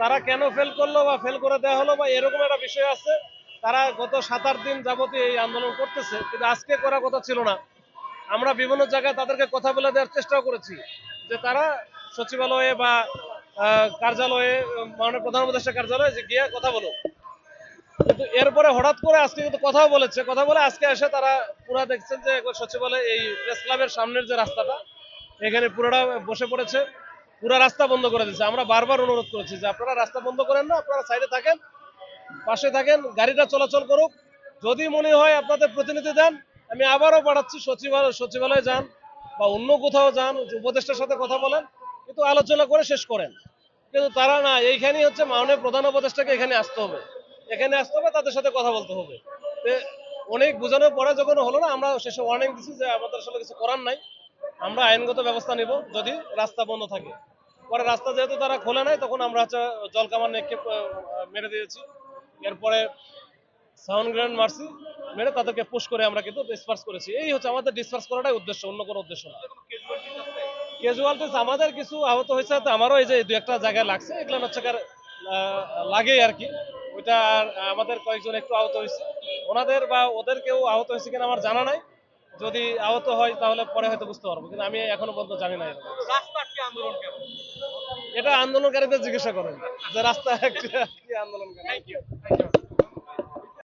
তারা কেন ফেল করল বা ফেল করে দেওয়া হলো বা এরকম একটা বিষয় আছে, তারা গত সাত আট দিন যাবতীয় এই আন্দোলন করতেছে। কিন্তু আজকে করার কথা ছিল না। আমরা বিভিন্ন জায়গায় তাদেরকে কথা বলে দেওয়ার চেষ্টাও করেছি যে তারা সচিবালয়ে বা কার্যালয়ে, মাননীয় প্রধান উপদেষ্টা কার্যালয়ে যে গিয়ে কথা বলো। কিন্তু এরপরে হঠাৎ করে আজকে কিন্তু কথাও বলেছে, কথা বলে আজকে এসে তারা পুরা দেখছেন যে একবার সচিবালয় এই প্রেস ক্লাবের সামনের যে রাস্তাটা, এখানে পুরোটা বসে পড়েছে, পুরো রাস্তা বন্ধ করে দিচ্ছে আমরা বারবার অনুরোধ করেছি যে আপনারা রাস্তা বন্ধ করেন না, আপনারা সাইডে থাকেন, পাশে থাকেন, গাড়িটা চলাচল করুক। যদি মনে হয় আপনাদের প্রতিনিধি দেন, আমি আবারও পাঠাচ্ছি, সচিবালয় সচিবালয়ে যান বা অন্য কোথাও যান, উপদেষ্টার সাথে কথা বলেন। কিন্তু আলোচনা করে শেষ করেন। কিন্তু তারা না, এইখানেই হচ্ছে মাননীয় প্রধান উপদেষ্টাকে এখানে আসতে হবে। এখানে আসতে হবে, তাদের সাথে কথা বলতে হবে। অনেক বোঝানোর পরে যখন হলো না, আমরা শেষে ওয়ার্নিং দিচ্ছি যে আমাদের আসলে কিছু করার নাই। আমরা আইনগত ব্যবস্থা নিব, যদি রাস্তা বন্ধ থাকে। পরে রাস্তা যেহেতু তারা খোলে নাই, তখন আমরা হচ্ছে জলকামান নিক্ষেপ মেরে দিয়েছি। এরপরে সাউন্ড গ্রেনেড মারছি, মেরে তাদেরকে পুশ করে আমরা কিন্তু ডিসপার্স করেছি। এই হচ্ছে আমাদের ডিসপার্স করাটাই উদ্দেশ্য, অন্য কোনো উদ্দেশ্য না। ক্যাজুয়ালিটিস আমাদের কিছু আহত হয়েছে তো আমারও এই যে দু একটা জায়গায় লাগছে এগুলো হচ্ছে লাগে আর কি। ওইটা আমাদের কয়েকজন একটু আহত হয়েছে। ওনাদের বা ওদের কেউ আহত হয়েছে কিনা আমার জানা নাই। যদি আহত হয় তাহলে পরে হয়তো বুঝতে পারব কিন্তু আমি এখনও পর্যন্ত জানি না রাস্তা আন্দোলন এটা আন্দোলনকারীদের জিজ্ঞাসা করেন যে রাস্তা কি